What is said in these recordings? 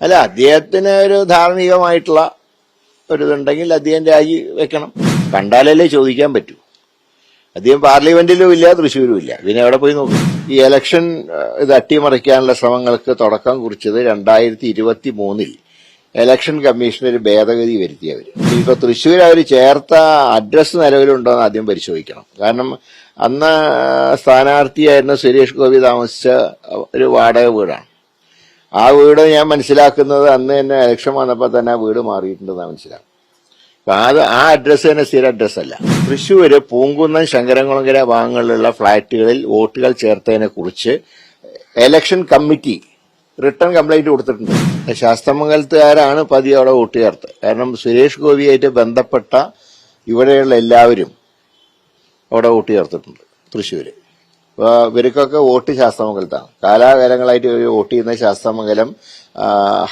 അല്ല അദ്ദേഹത്തിന് ഒരു ധാർമ്മികമായിട്ടുള്ള ഒരു ഇതുണ്ടെങ്കിൽ അദ്ദേഹം രാജി വെക്കണം. കണ്ടാലല്ലേ ചോദിക്കാൻ പറ്റൂ. അദ്ദേഹം പാർലമെന്റിലും ഇല്ല തൃശ്ശൂരും ഇല്ല. പിന്നെ എവിടെ പോയി നോക്കും. ഈ എലക്ഷൻ ഇത് അട്ടിമറിക്കാനുള്ള ശ്രമങ്ങൾക്ക് തുടക്കം കുറിച്ചത് രണ്ടായിരത്തി ഇരുപത്തി മൂന്നിൽ എലക്ഷൻ കമ്മീഷൻ ഒരു ഭേദഗതി വരുത്തിയവർ ഇപ്പൊ തൃശ്ശൂർ അവർ ചേർത്ത അഡ്രസ്സ് നിലവിലുണ്ടോ എന്ന് ആദ്യം പരിശോധിക്കണം. കാരണം അന്ന് സ്ഥാനാർത്ഥിയായിരുന്ന സുരേഷ് ഗോപി താമസിച്ച ഒരു വാടക വീടാണ്. ആ വീട് ഞാൻ മനസ്സിലാക്കുന്നത് അന്ന് തന്നെ ഇലക്ഷൻ വന്നപ്പോൾ തന്നെ ആ വീട് മാറിയിട്ടുണ്ടെന്നാണ് മനസ്സിലാക്കുന്നത്. അത് ആ അഡ്രസ്സ് തന്നെ സ്ഥിര അഡ്രസ്സല്ല തൃശ്ശൂര് പൂങ്കുന്നം ശങ്കരംകുളങ്കര ഭാഗങ്ങളിലുള്ള ഫ്ളാറ്റുകളിൽ വോട്ടുകൾ ചേർത്തതിനെ കുറിച്ച് എലക്ഷൻ കമ്മിറ്റി റിട്ടേൺ കംപ്ലൈന്റ് കൊടുത്തിട്ടുണ്ട്. ശാസ്ത്രമംഗലത്തുകാരാണ് പതിയെ അവിടെ വോട്ട് ചേർത്ത് കാരണം സുരേഷ് ഗോപിയായിട്ട് ബന്ധപ്പെട്ട ഇവിടെയുള്ള എല്ലാവരും അവിടെ വോട്ട് ചേർത്തിട്ടുണ്ട് അപ്പൊ ഇവർക്കൊക്കെ വോട്ട് ശാസ്ത്രമംഗലത്താണ് കാലാകാലങ്ങളായിട്ട് ഇവർ വോട്ട് ചെയ്യുന്ന Sasthamangalam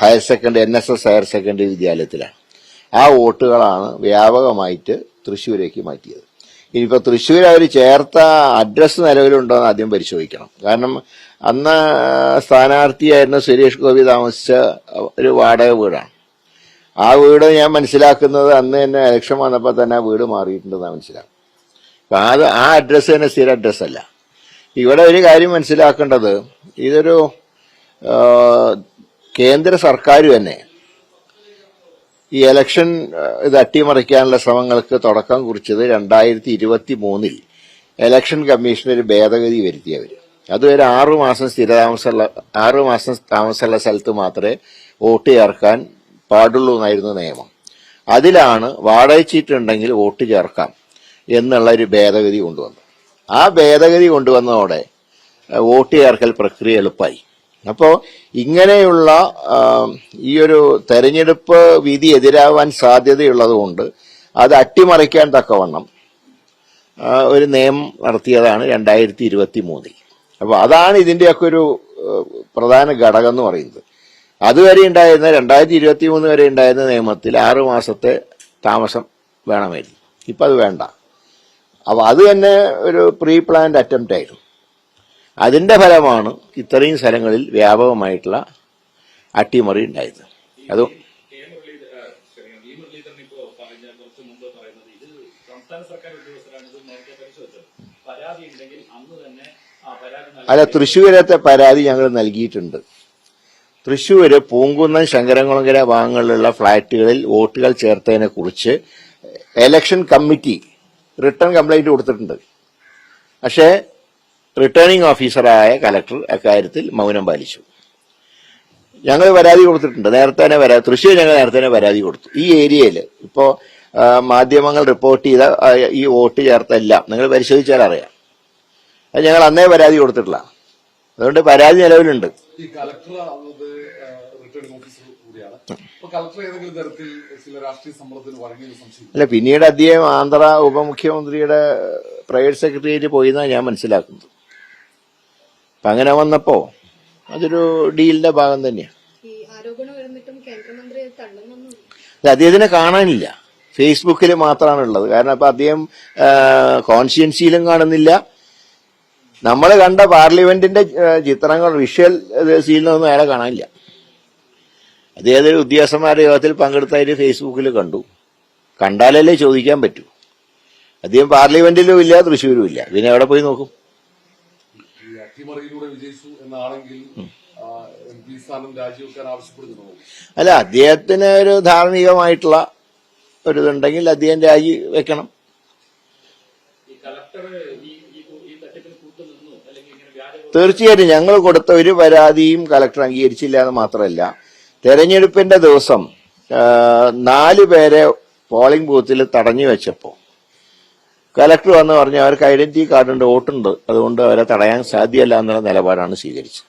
higher secondary N S S higher secondary വിദ്യാലയത്തിലാണ്. ആ വോട്ടുകളാണ് വ്യാപകമായിട്ട് തൃശ്ശൂരേക്ക് മാറ്റിയത്. ഇനിയിപ്പോൾ തൃശ്ശൂർ അവർ ചേർത്ത അഡ്രസ്സ് നിലവിലുണ്ടോ എന്ന് ആദ്യം പരിശോധിക്കണം. കാരണം അന്ന് സ്ഥാനാർത്ഥിയായിരുന്ന സുരേഷ് ഗോപി താമസിച്ച ഒരു വാടക വീടാണ്. ആ വീട് ഞാൻ മനസ്സിലാക്കുന്നത് അന്ന് തന്നെ ഇലക്ഷൻ വന്നപ്പോൾ തന്നെ ആ വീട് മാറിയിട്ടുണ്ടെന്നാണ് മനസ്സിലാക്കുന്നത്. അത് ആ അഡ്രസ്സ് തന്നെ സ്ഥിര അഡ്രസ് അല്ല ഇവിടെ ഒരു കാര്യം മനസ്സിലാക്കേണ്ടത്. ഇതൊരു കേന്ദ്ര സർക്കാർ തന്നെ ഈ ഇലക്ഷൻ ഇത് അട്ടിമറിക്കാനുള്ള ശ്രമങ്ങൾക്ക് തുടക്കം കുറിച്ചത് രണ്ടായിരത്തി ഇരുപത്തി മൂന്നിൽ ഇലക്ഷൻ കമ്മീഷൻ ഒരു ഭേദഗതി വരുത്തിയവർ അതുവരെ ആറു മാസം സ്ഥിരതാമസമുള്ള ആറു മാസം താമസമുള്ള സ്ഥലത്ത് മാത്രമേ വോട്ട് ചേർക്കാൻ പാടുള്ളൂ എന്നായിരുന്നു നിയമം. അതിലാണ് വാടക ചീട്ടുണ്ടെങ്കിൽ വോട്ട് ചേർക്കാം എന്നുള്ള ഒരു ഭേദഗതി കൊണ്ടുവന്നു ആ ഭേദഗതി കൊണ്ടുവന്നതോടെ വോട്ട് ചേർക്കൽ പ്രക്രിയ എളുപ്പമായി അപ്പോൾ ഇങ്ങനെയുള്ള ഈ ഒരു തെരഞ്ഞെടുപ്പ് വിധി എതിരാവാൻ സാധ്യതയുള്ളതുകൊണ്ട് അത് അട്ടിമറിക്കാൻ തക്കവണ്ണം ഒരു നിയമം നടത്തിയതാണ് രണ്ടായിരത്തി ഇരുപത്തി മൂന്നിൽ അപ്പോൾ അതാണ് ഇതിന്റെയൊക്കെ ഒരു പ്രധാന ഘടകം എന്ന് പറയുന്നത്. അതുവരെ ഉണ്ടായിരുന്ന രണ്ടായിരത്തി ഇരുപത്തി മൂന്ന് വരെ ഉണ്ടായിരുന്ന നിയമത്തിൽ ആറു മാസത്തെ താമസം വേണമായിരുന്നു. ഇപ്പം അത് വേണ്ട. അപ്പോൾ അത് തന്നെ ഒരു പ്രീ പ്ലാൻഡ് അറ്റംപ്റ്റ് ആയിരുന്നു. അതിന്റെ ഫലമാണ് ഇത്രയും സ്ഥലങ്ങളിൽ വ്യാപകമായിട്ടുള്ള അട്ടിമറി ഉണ്ടായത്. അത് അല്ല തൃശ്ശൂരത്തെ പരാതി ഞങ്ങൾ നൽകിയിട്ടുണ്ട്. തൃശ്ശൂര് പൂങ്കുന്നം ശങ്കരംകുളങ്കര ഭാഗങ്ങളിലുള്ള ഫ്ളാറ്റുകളിൽ വോട്ടുകൾ ചേർത്തതിനെ കുറിച്ച് എലക്ഷൻ കമ്മിറ്റി റിട്ടേൺ കംപ്ലൈന്റ് കൊടുത്തിട്ടുണ്ട്. പക്ഷേ റിട്ടേണിംഗ് ഓഫീസറായ കലക്ടർ അക്കാര്യത്തിൽ മൗനം പാലിച്ചു. ഞങ്ങൾ പരാതി കൊടുത്തിട്ടുണ്ട്. നേരത്തെ തന്നെ പരാതി തൃശ്ശൂർ ഞങ്ങൾ നേരത്തെ തന്നെ പരാതി കൊടുത്തു. ഈ ഏരിയയിൽ ഇപ്പോൾ മാധ്യമങ്ങൾ റിപ്പോർട്ട് ചെയ്ത ഈ വോട്ട് ചേർത്തെല്ലാം നിങ്ങൾ പരിശോധിച്ചാൽ അറിയാം. അത് ഞങ്ങൾ അന്നേ പരാതി കൊടുത്തിട്ടില്ല. അതുകൊണ്ട് പരാതി നിലവിലുണ്ട്. അല്ല പിന്നീട് അദ്ദേഹം ആന്ധ്ര ഉപമുഖ്യമന്ത്രിയുടെ പ്രൈവറ്റ് സെക്രട്ടേറിയറ്റ് പോയി എന്നാണ് ഞാൻ മനസ്സിലാക്കുന്നത്. അപ്പൊ അങ്ങനെ വന്നപ്പോ അതൊരു ഡീലിന്റെ ഭാഗം തന്നെയാണ് അദ്ദേഹത്തിനെ കാണാനില്ല. ഫേസ്ബുക്കിൽ മാത്രമാണ് ഉള്ളത് കാരണം അപ്പൊ അദ്ദേഹം കോൺസ്റ്റിറ്റ്യൻസിയിലും കാണുന്നില്ല. നമ്മൾ കണ്ട പാർലമെന്റിന്റെ ചിത്രങ്ങൾ വിഷ്വൽ സീലിനൊന്നും അയാളെ കാണാനില്ല. അദ്ദേഹത്തിന് ഉദ്യോഗസ്ഥന്മാരുടെ യോഗത്തിൽ പങ്കെടുത്തായിട്ട് ഫേസ്ബുക്കിൽ കണ്ടു. കണ്ടാലല്ലേ ചോദിക്കാൻ പറ്റൂ. അദ്ദേഹം പാർലമെന്റിലും ഇല്ല തൃശ്ശൂരും ഇല്ല. പിന്നെ എവിടെ പോയി നോക്കും? ഈ വിജയിച്ചു എന്നാണെങ്കിൽ എം സ്ഥാനം രാജിവെക്കാൻ ആവശ്യപ്പെടുന്നു അല്ല അദ്ദേഹത്തിന് ഒരു ധാർമ്മികമായിട്ടുള്ള ഒരു ഇതുണ്ടെങ്കിൽ അദ്ദേഹം രാജി വെക്കണം. തീർച്ചയായിട്ടും ഞങ്ങൾ കൊടുത്ത ഒരു പരാതിയും കലക്ടർ അംഗീകരിച്ചില്ല എന്ന് മാത്രമല്ല. തെരഞ്ഞെടുപ്പിന്റെ ദിവസം നാല് പേരെ പോളിംഗ് ബൂത്തിൽ തടഞ്ഞു വെച്ചപ്പോൾ കലക്ടർ വന്ന് പറഞ്ഞ് അവർക്ക് ഐഡന്റിറ്റി കാർഡുണ്ട് വോട്ടുണ്ട് അതുകൊണ്ട് അവരെ തടയാൻ സാധ്യമല്ല എന്നുള്ള നിലപാടാണ് സ്വീകരിച്ചത്.